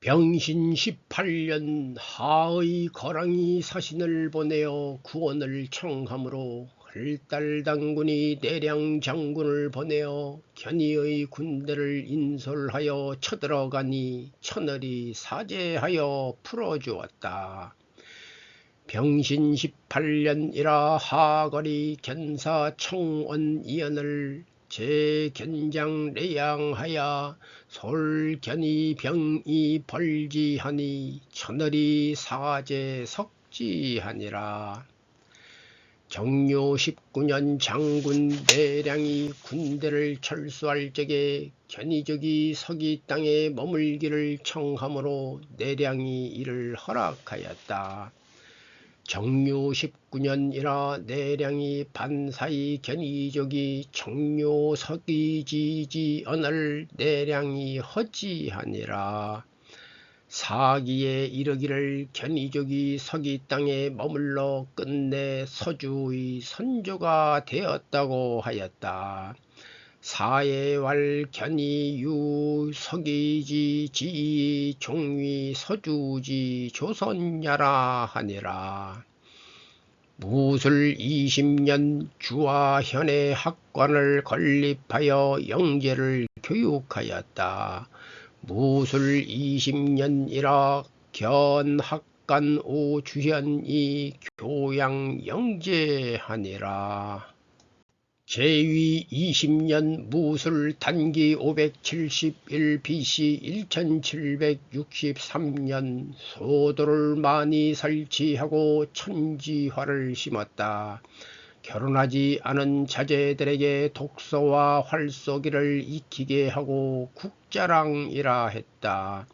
병신 18년 하의 거랑이 사신을 보내어 구원을 청하므로 헐달 당군이 내량 장군을 보내어 견의의 군대를 인솔하여 쳐들어가니 천을이 사제하여 풀어주었다. 병신 18년이라 하거리 견사 청원 이연을 제견장 레양하여 솔견이 병이 벌지하니 천을이 사제 석지하니라. 정묘 19년 장군 내량이 군대를 철수할 적에 견이적이 서기 땅에 머물기를 청하므로 내량이 이를 허락하였다. 정묘 19년이라 내량이 반사이 견이족이 정묘 서기지지 언을 내량이 허지하니라. 사기에 이르기를 견이족이 서기 땅에 머물러 끝내 서주의 선조가 되었다고 하였다. 사예왈 견이 유 서기지 지 종위 서주지 조선야라 하니라. 무술 20년 주와 현의 학관을 건립하여 영재를 교육하였다. 무술 20년이라 견학관 오주현이 교양 영재하니라. 제위 20년 무술 단기 571 BC 1763년 소도를 많이 설치하고 천지화를 심었다. 결혼하지 않은 자제들에게 독서와 활쏘기를 익히게 하고 국자랑이라 했다.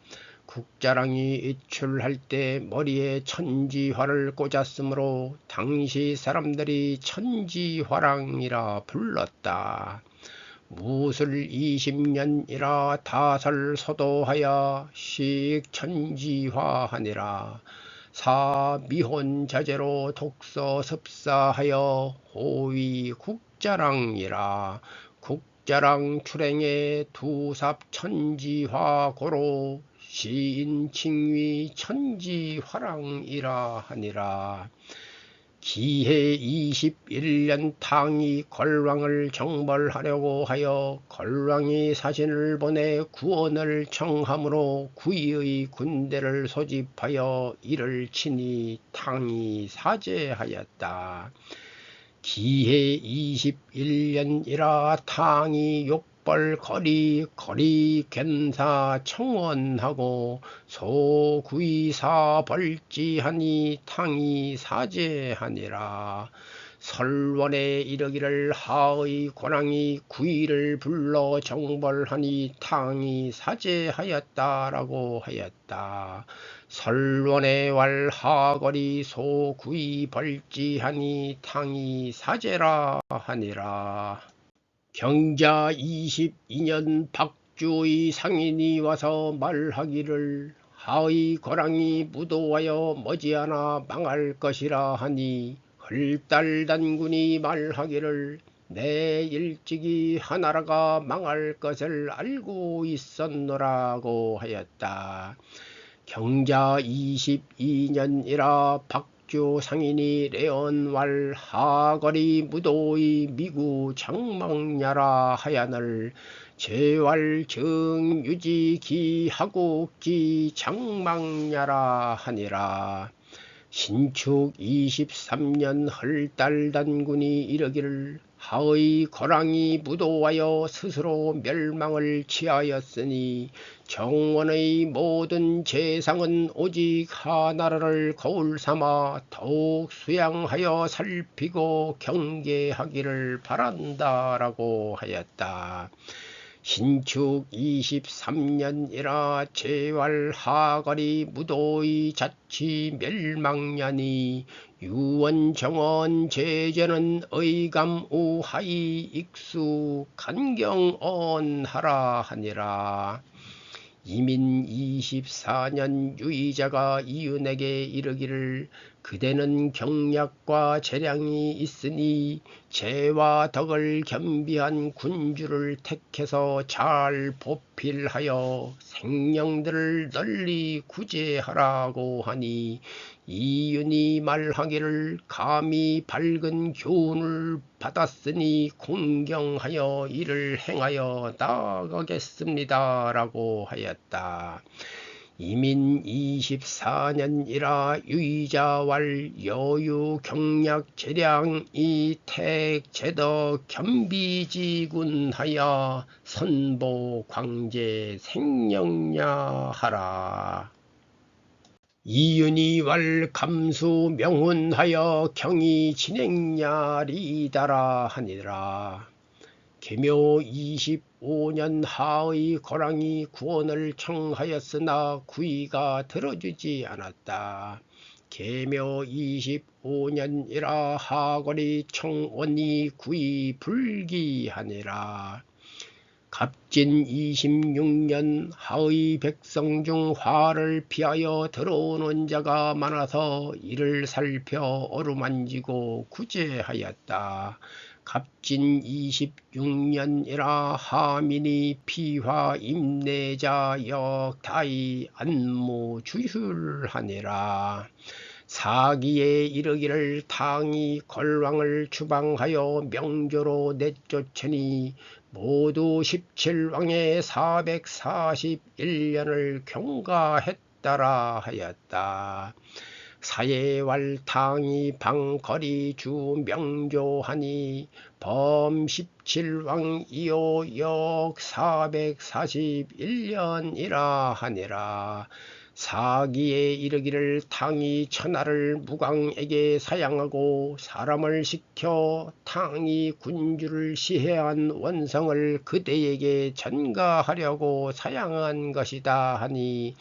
국자랑이 입출할 때 머리에 천지화를 꽂았으므로 당시 사람들이 천지화랑이라 불렀다. 무술 20년이라 다설 서도하여 식 천지화하니라. 사 미혼 자제로 독서 습사하여 호위 국자랑이라. 국자랑 출행에 두삽 천지화 고로 시인 칭위 천지화랑이라 하니라. 기해 21년 탕이 걸왕을 정벌하려고 하여 걸왕이 사신을 보내 구원을 청함으로 구이의 군대를 소집하여 이를 치니 탕이 사죄하였다. 기해 21년이라 탕이 욕 벌거리 거리 견사 청원하고 소구이사 벌지하니 탕이 사제하니라 설원에 이르기를 하의 권왕이 구이를 불러 정벌하니 탕이 사제하였다라고 하였다. 설원에 왈 하거리 소구이 벌지하니 탕이 사제라 하니라. 경자 22년 박주의 상인이 와서 말하기를 하의 거랑이 무도하여 머지않아 망할 것이라 하니 헐달 단군이 말하기를 내 일찍이 하나라가 망할 것을 알고 있었노라고 하였다. 경자 22년이라 박 주 상인이 레온왈 하거리 무도의 미구 장망야라 하야늘 제왈 정유지 기하국기 장망야라 하니라. 신축 23년 헐달 단군이 이르기를 하의 거랑이 무도하여 스스로 멸망을 취하였으니 정원의 모든 재상은 오직 하나라를 거울 삼아 더욱 수양하여 살피고 경계하기를 바란다라고 하였다. 신축 23년이라 제왈 하거리 무도의 자치 멸망냐니 유원정원 제제는 의감 우하이 익수 간경언하라 하니라. 이민 24년 유의자가 이윤에게 이르기를 그대는 경략과 재량이 있으니 재와 덕을 겸비한 군주를 택해서 잘 보필하여 생령들을 널리 구제하라고 하니 이윤이 말하기를 감히 밝은 교훈을 받았으니 공경하여 이를 행하여 나가겠습니다. 라고 하였다. 이민 24년이라 유의자왈 여유 경략 재량 이택 제덕 겸비지군 하여 선보 광제 생령냐 하라. 이윤이 왈 감수 명훈하여 경이 진행냐리다라 하니라. 개묘 25년 하의 거랑이 구원을 청하였으나 구이가 들어주지 않았다. 개묘 25년이라 하거리 청원이 구이 불기하니라. 갑진 26년 하의 백성 중 화를 피하여 들어오는 자가 많아서 이를 살펴 어루만지고 구제하였다. 갑진 26년이라 하민이 피화 임내자 역다이 안무 주휼하니라. 사기에 이르기를 당이 걸왕을 추방하여 명조로 내쫓으니 모두 17왕의 441년을 경과했다라 하였다. 사예왈탕이 방거리 주 명조하니 범 17왕 이호 역 441년이라 하니라. 사기에 이르기를 탕이 천하를 무광에게 사양하고 사람을 시켜 탕이 군주를 시해한 원성을 그대에게 전가하려고 사양한 것이다 하니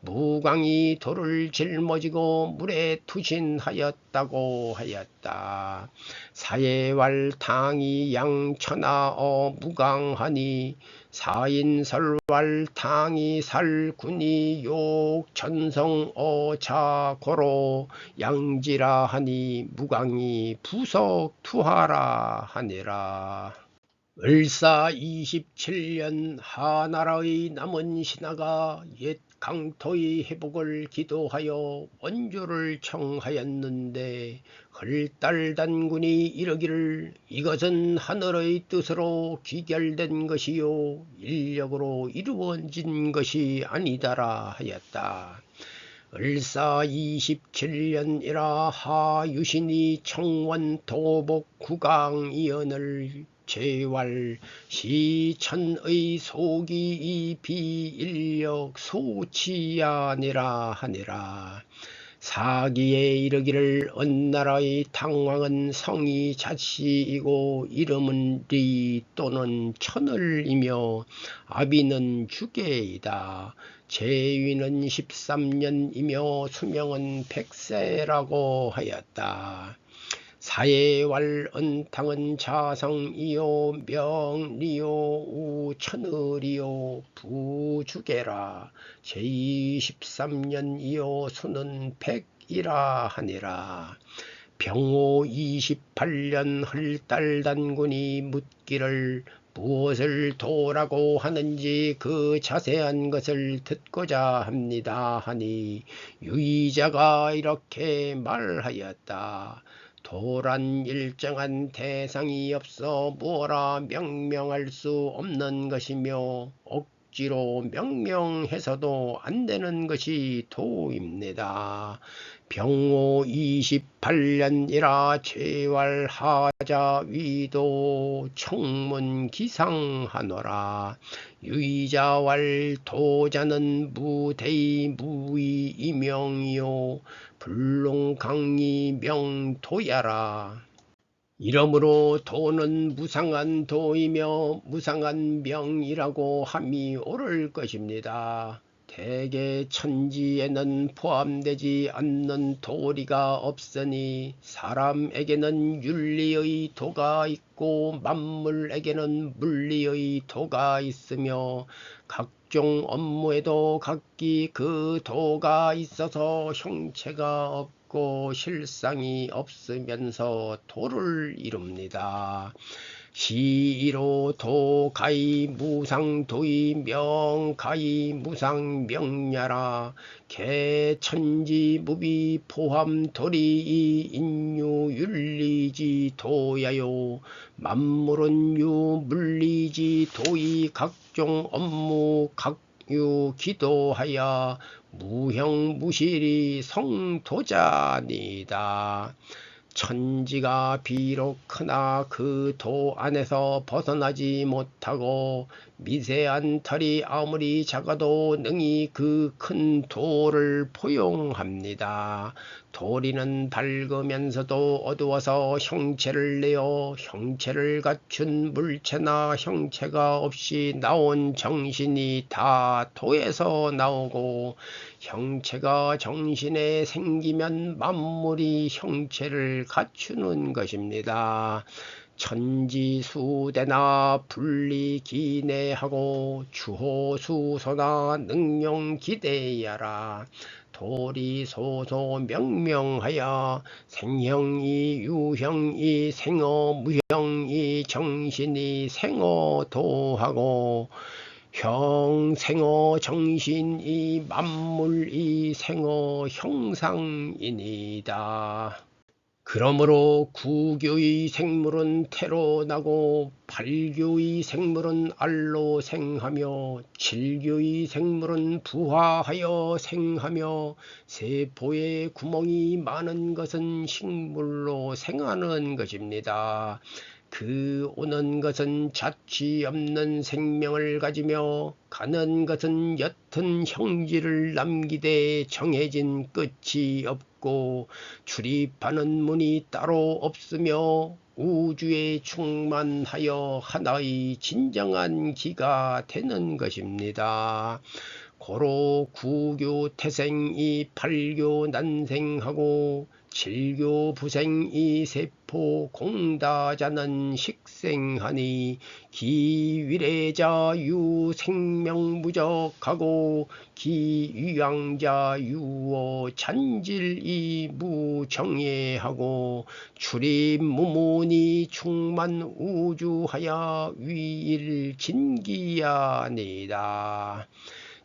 무광이 돌을 짊어지고 물에 투신하였다고 하였다. 사예왈 탕이 양천하어 무광하니 사인설왈 탕이 살군이 욕 전성 어 자고로 양지라 하니 무광이 부석 투하라 하니라. 을사 27년 하나라의 남은 신하가 옛 강토의 회복을 기도하여 원조를 청하였는데 헐달 단군이 이르기를 이것은 하늘의 뜻으로 귀결된 것이요 인력으로 이루어진 것이 아니다라 하였다. 을사 27년이라 하유신이 청원 도복 구강 이언을 제왈 시천의 속이 비인력 소치 아니라 하니라. 사기에 이르기를 언나라의 당왕은 성이 자씨이고 이름은 리 또는 천을이며 아비는 주계이다. 제위는 13년이며 수명은 백세라고 하였다. 사예왈 은탕은 자성이요 명리요 우천을이요 부주계라 제23년이요 수는 백이라 하니라 병호 28년 헐달 단군이 묻기를 무엇을 도라고 하는지 그 자세한 것을 듣고자 합니다 하니 유의자가 이렇게 말하였다. 도란 일정한 대상이 없어 뭐라 명명할 수 없는 것이며 억지로 명명해서도 안 되는 것이 도입니다. 병호 28년이라 재활하자 위도 청문 기상하노라 유의자왈 도자는 무대의 무의 이명이요 불롱강리 명도야라. 이러므로 도는 무상한 도이며 무상한 명이라고 함이 옳을 것입니다. 대개 천지에는 포함되지 않는 도리가 없으니 사람에게는 윤리의 도가 있고 만물에게는 물리의 도가 있으며 각종 업무에도 각기 그 도가 있어서 형체가 없고 실상이 없으면서 도를 이룹니다. 시로 도가이 무상도이 명가이 무상명야라 개천지 무비 포함도리 인유윤리지 도야요 만물은 유 물리지 도이 각종 업무 각유 기도하여 무형무실이 성도자니다. 천지가 비록 크나 그 도 안에서 벗어나지 못하고 미세한 털이 아무리 작아도 능히 그큰 도를 포용합니다. 도리는 밝으면서도 어두워서 형체를 내어 형체를 갖춘 물체나 형체가 없이 나온 정신이 다 도에서 나오고 형체가 정신에 생기면 만물이 형체를 갖추는 것입니다. 천지수대나 분리기내하고 주호수소나 능용기대야라 도리소소 명명하여 생형이 유형이 생어 무형이 정신이 생어도하고 형생어 정신이 만물이 생어 형상이니다. 그러므로 구교의 생물은 태로 나고 발교의 생물은 알로 생하며 칠교의 생물은 부화하여 생하며 세포에 구멍이 많은 것은 식물로 생하는 것입니다. 그 오는 것은 자취 없는 생명을 가지며 가는 것은 옅은 형질을 남기되 정해진 끝이 없고 출입하는 문이 따로 없으며 우주에 충만하여 하나의 진정한 기가 되는 것입니다. 고로 구교 태생이 팔교 난생하고 칠교 부생이 세포 공다자는 식생하니 기위례자 유 생명무적하고 기유양자 유어 잔질이 무정예하고 출입무문이 충만 우주하여 위일 진기야니다.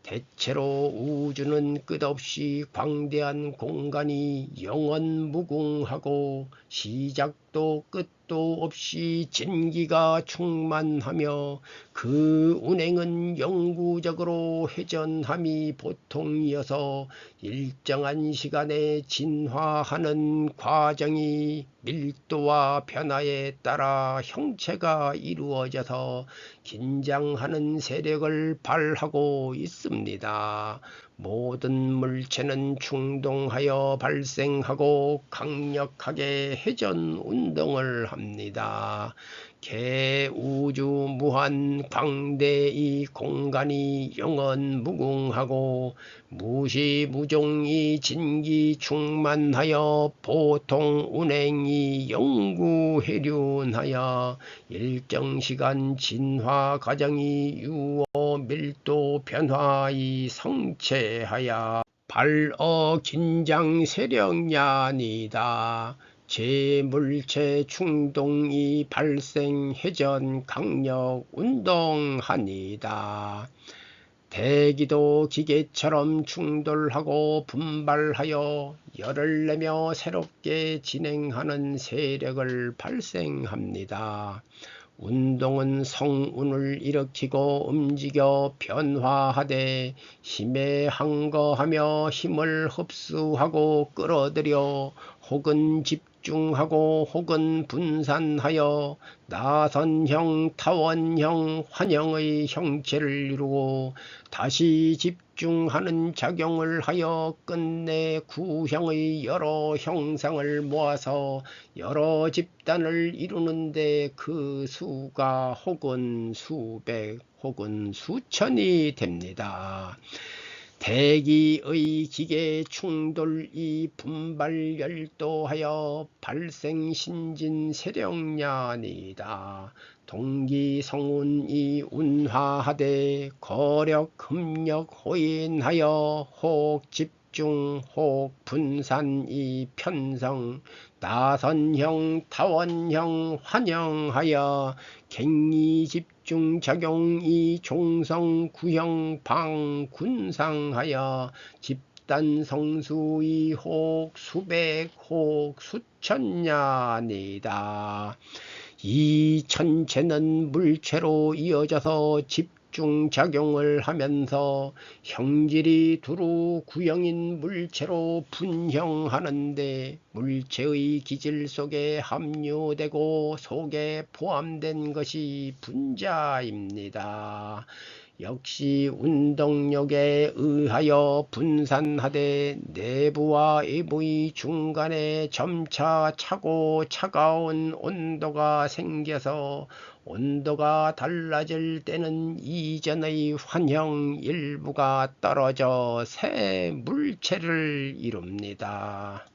대체로 우주는 끝없이 광대한 공간이 영원 무궁하고 시작도 끝 도 없이 진기가 충만하며 그 운행은 영구적으로 회전함이 보통이어서 일정한 시간에 진화하는 과정이 밀도와 변화에 따라 형체가 이루어져서 긴장하는 세력을 발하고 있습니다. 모든 물체는 충동하여 발생하고 강력하게 회전 운동을 합니다. 개우주 무한 광대의 공간이 영원 무궁하고 무시무종이 진기 충만하여 보통 운행이 영구해륜하여 일정시간 진화 과정이 유어 밀도 변화의 성체하여 발어 긴장 세력냐니다. 제물체 충동이 발생 회전 강력 운동하니다. 대기도 기계처럼 충돌하고 분발하여 열을 내며 새롭게 진행하는 세력을 발생합니다. 운동은 성운을 일으키고 움직여 변화하되 힘에 항거하며 힘을 흡수하고 끌어들여 혹은 집중하고 혹은 분산하여 나선형, 타원형, 환영의 형체를 이루고 다시 집 중하는 작용을 하여 끝내 구형의 여러 형상을 모아서 여러 집단을 이루는데 그 수가 혹은 수백 혹은 수천이 됩니다. 대기의 기계 충돌이 분발 열도하여 발생 신진 세력냐니다. 동기 성운이 운화하되 거력 흡력 호인하여 혹 집중 혹 분산이 편성 나선형 타원형 환영하여 갱이 집중 작용이 종성 구형 방 군상하여 집 단 성수이 혹 수백 혹 수천냐니다. 이 천체는 물체로 이어져서 집중작용을 하면서 형질이 두루 구형인 물체로 분형하는데 물체의 기질 속에 함유되고 속에 포함된 것이 분자입니다. 역시 운동력에 의하여 분산하되 내부와 외부의 중간에 점차 차고 차가운 온도가 생겨서 온도가 달라질 때는 이전의 환형 일부가 떨어져 새 물체를 이룹니다.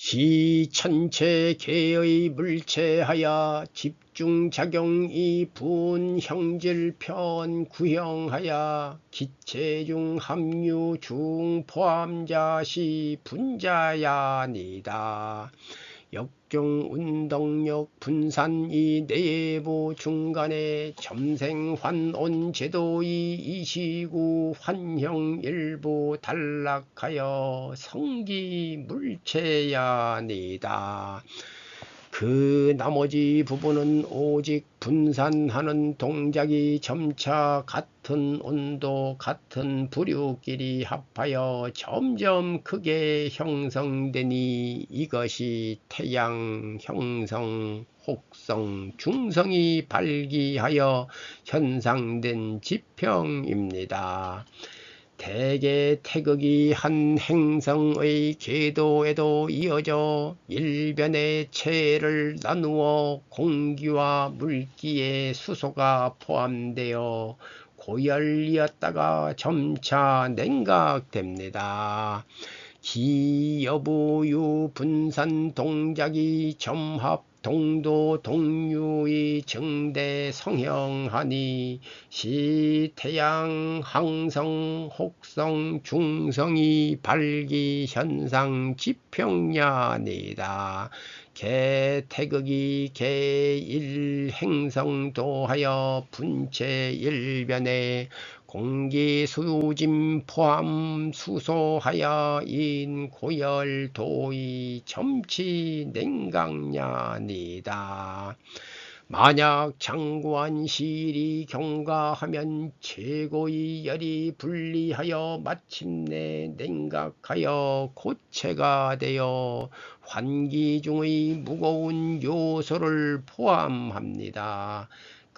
시 천체 개의 물체하여 집중작용이 분 형질 편 구형하여 기체 중 함유 중 포함자 시 분자야니다. 역경 운동력 분산 이 내부 중간에 점생 환온 제도의 이시구 환형 일부 단락하여 성기 물체야니다. 그 나머지 부분은 오직 분산하는 동작이 점차 같은 온도, 같은 부류끼리 합하여 점점 크게 형성되니 이것이 태양 형성, 혹성, 중성이 발기하여 현상된 지평입니다. 대개 태극이 한 행성의 궤도에도 이어져 일변의 체를 나누어 공기와 물기의 수소가 포함되어 고열이었다가 점차 냉각됩니다. 기여부유 분산 동작이 점합 동도 동유의 정대 성형하니 시 태양 항성 혹성 중성이 발기 현상 지평야니다. 개태극이 개일 행성 도하여 분체 일변에 공기 수짐 포함 수소하여 인 고열 도의 점치 냉각냐니다. 만약 장구한 시일이 경과하면 최고의 열이 분리하여 마침내 냉각하여 고체가 되어 환기 중의 무거운 요소를 포함합니다.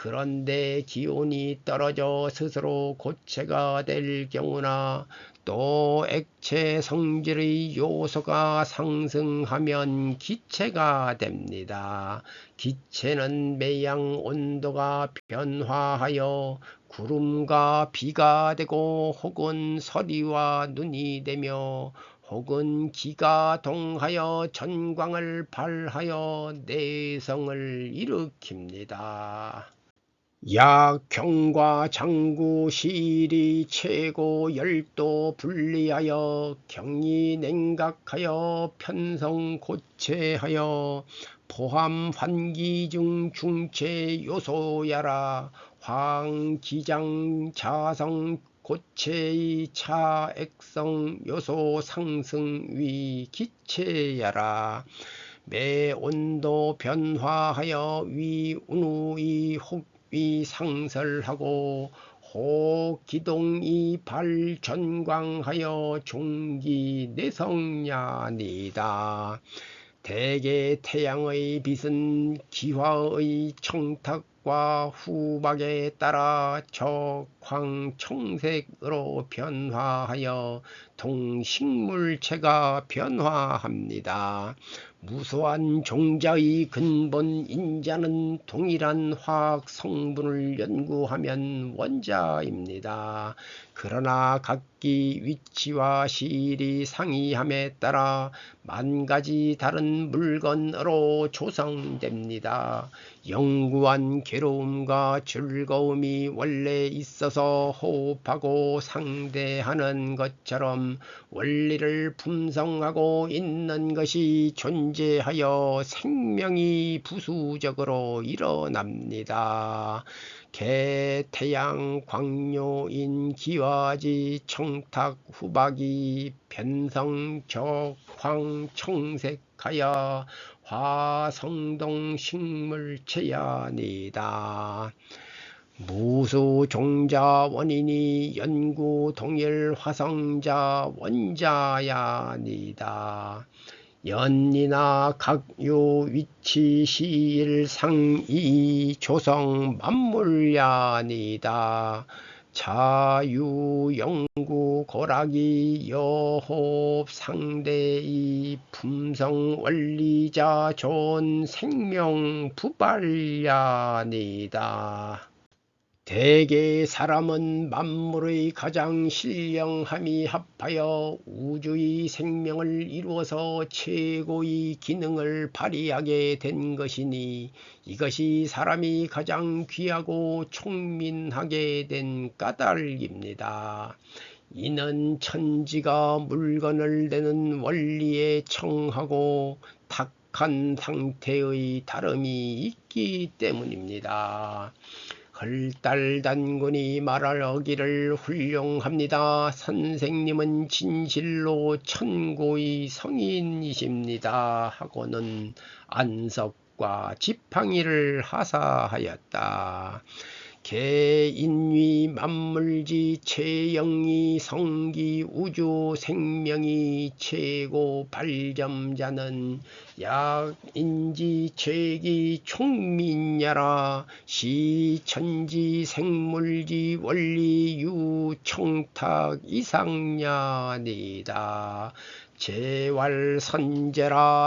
그런데 기온이 떨어져 스스로 고체가 될 경우나 또 액체 성질의 요소가 상승하면 기체가 됩니다. 기체는 매양 온도가 변화하여 구름과 비가 되고 혹은 서리와 눈이 되며 혹은 기가 동하여 전광을 발하여 내성을 일으킵니다. 약경과 장구 시일이 최고 열도 분리하여 경이 냉각하여 편성 고체하여 포함 환기 중 중체 요소야라 황기장 자성 고체의 차액성 요소 상승 위 기체야라. 매 온도 변화하여 위 운우의 혹 위상설하고 호기동이 발전광하여 종기 내성야니다. 대개 태양의 빛은 기화의 청탁과 후박에 따라 적황청색으로 변화하여 동식물체가 변화합니다. 무소한 종자의 근본 인자는 동일한 화학 성분을 연구하면 원자입니다. 그러나 각기 위치와 시일이 상이함에 따라 만 가지 다른 물건으로 조성됩니다. 영구한 괴로움과 즐거움이 원래 있어서 호흡하고 상대하는 것처럼 원리를 품성하고 있는 것이 존재 하여 생명이 부수적으로 일어납니다. 개, 태양, 광묘인, 기와지, 청탁, 후박이, 변성, 적, 황, 청색하여 화성동 식물 체야니다. 무수 종자 원인이 연구 동일 화성자 원자야니다. 연이나 각요 위치 시일 상이 조성 만물야니다. 자유 영구 고락이 여홉 상대의 품성 원리자 존 생명 부발야니다. 대개 사람은 만물의 가장 신령함이 합하여 우주의 생명을 이루어서 최고의 기능을 발휘하게 된 것이니 이것이 사람이 가장 귀하고 총민하게 된 까닭입니다. 이는 천지가 물건을 내는 원리에 청하고 탁한 상태의 다름이 있기 때문입니다. 걸달 단군이 말하기를 훌륭합니다. 선생님은 진실로 천고의 성인이십니다. 하고는 안석과 지팡이를 하사하였다. 개인위 만물지 최영이 성기 우주 생명이 최고 발점자는 약인지 최기 총민야라 시천지 생물지 원리 유청탁 이상야니다. 제왈선제라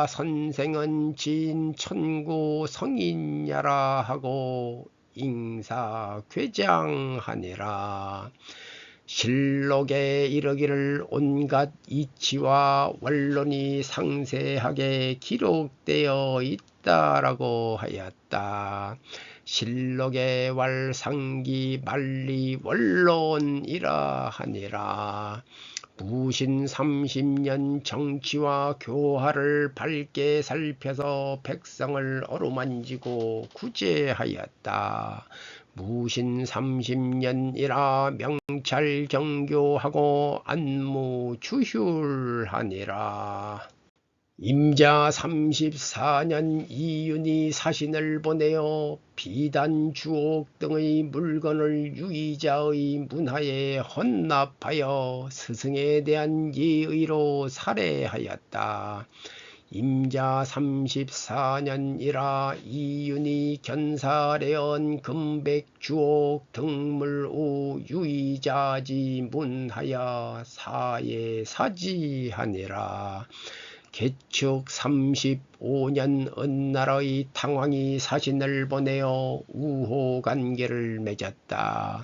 선생은 진천구 성인야라 하고 인사 괴장하니라. 실록에 이르기를 온갖 이치와 원론이 상세하게 기록되어 있다라고 하였다. 실록의 왈상기 만리 원론이라 하니라. 무신 30년 정치와 교화를 밝게 살펴서 백성을 어루만지고 구제하였다. 무신 30년이라 명찰 정교하고 안무 주휼하니라. 임자 34년 이윤이 사신을 보내어 비단 주옥 등의 물건을 유의자의 문화에 헌납하여 스승에 대한 예의로 살해하였다. 임자 34년이라 이윤이 견사래언 금백 주옥 등물우 유의자지 문하여 사예 사지하니라. 개축 35년 은나라의 탕왕이 사신을 보내어 우호관계를 맺었다.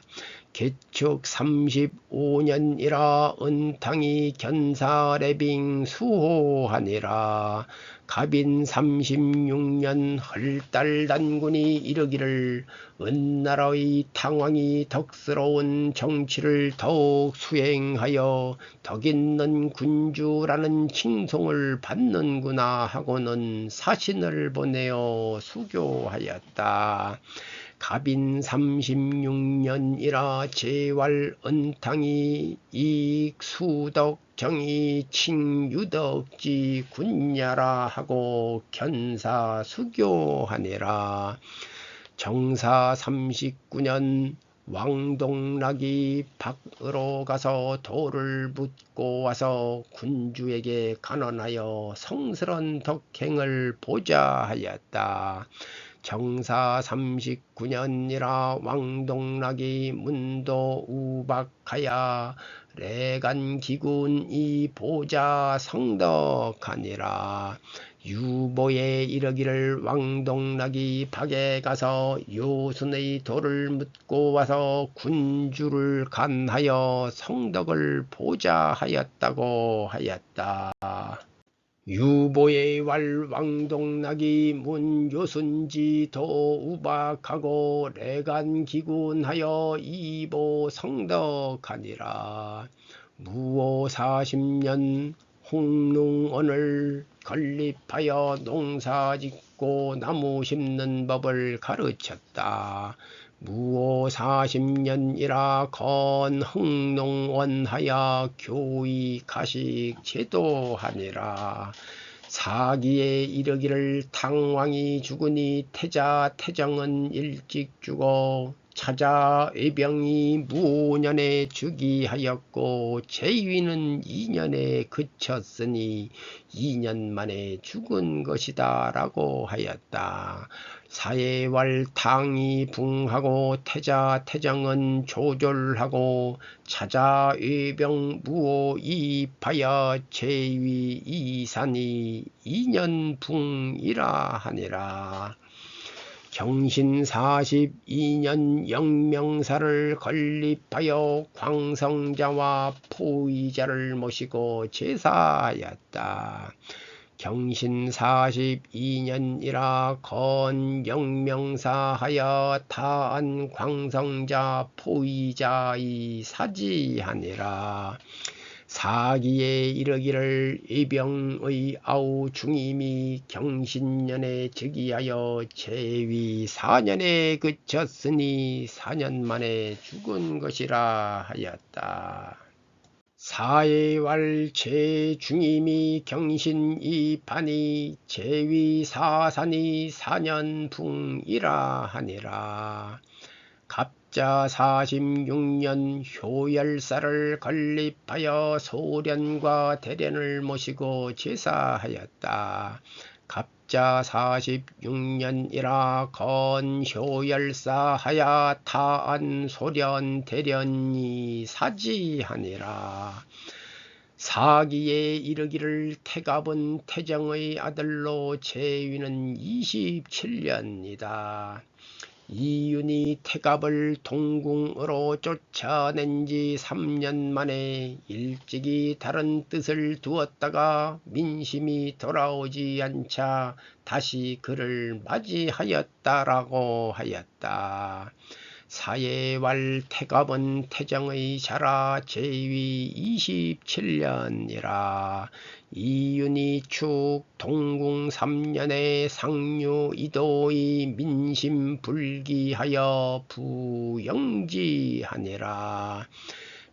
개축 35년이라 은탕이 견사래빙 수호하니라. 갑인 36년 헐달 단군이 이르기를 은나라의 탕왕이 덕스러운 정치를 더욱 수행하여 덕 있는 군주라는 칭송을 받는구나 하고는 사신을 보내어 수교하였다. 갑인 36년이라 제왈 은탕이 이익 수덕 정의 칭유덕지 군야라 하고 견사 수교하니라 정사 39년 왕동락이 밖으로 가서 돌을 묻고 와서 군주에게 간언하여 성스런 덕행을 보자 하였다. 정사 39년이라 왕동락이 문도 우박하야 레간 기군 이 보자 성덕하니라 유보에 이르기를 왕동락이 박에 가서 요순의 돌을 묻고 와서 군주를 간하여 성덕을 보자 하였다고 하였다. 유보의 왈 왕동락이 문요순지 도우박하고 레간기군하여 이보 성덕하니라. 무오 사십년 홍릉원을 건립하여 농사짓고 나무 심는 법을 가르쳤다. 무오 사십년이라 건 흥농원하여 교의 가식 제도하니라. 사기에 이르기를 당왕이 죽으니 태자 태정은 일찍 죽어 찾아 의병이 무년에 즉위하였고 제위는 2년에 그쳤으니 2년 만에 죽은 것이다 라고 하였다. 사예왈 당이 붕하고 태자 태정은 조절하고 찾아 의병 무오 이입하여 제위 이산이 2년 붕이라 하니라. 경신 42년 영명사를 건립하여 광성자와 포의자를 모시고 제사하였다. 경신 42년이라 건 영명사하여 타안 광성자 포의자이 사지하니라. 사기에 이르기를 이병의 아우 중임이 경신년에 즉위하여 제위 4년에 그쳤으니 4년 만에 죽은 것이라 하였다. 사예왈 제중임이 경신 이 판이 제위 사산이 4년 붕이라 하니라. 갑자 46년 효열사를 건립하여 소련과 대련을 모시고 제사하였다. 갑자 46년이라 건효열사하야 타안 소련 대련이 사지하니라. 사기에 이르기를 태갑은 태정의 아들로 제위는 27년이다. 이윤이 태갑을 동궁으로 쫓아낸 지 3년 만에 일찍이 다른 뜻을 두었다가 민심이 돌아오지 않자 다시 그를 맞이하였다라고 하였다. 사예왈 태갑은 태정의 자라 제위 27년이라. 이윤이 축 동궁 3년에 상류 이도의 민심 불기하여 부영지하니라.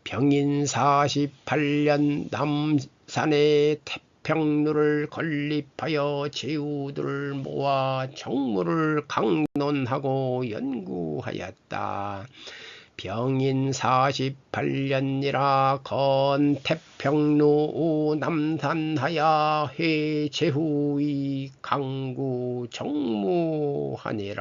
병인 48년 남산에 태평 루를 건립하여 제후들을 모아 정무를 강론하고 연구하였다. 병인 48년이라 건 태평루 남산하야 해제후의 강구 정무하니라.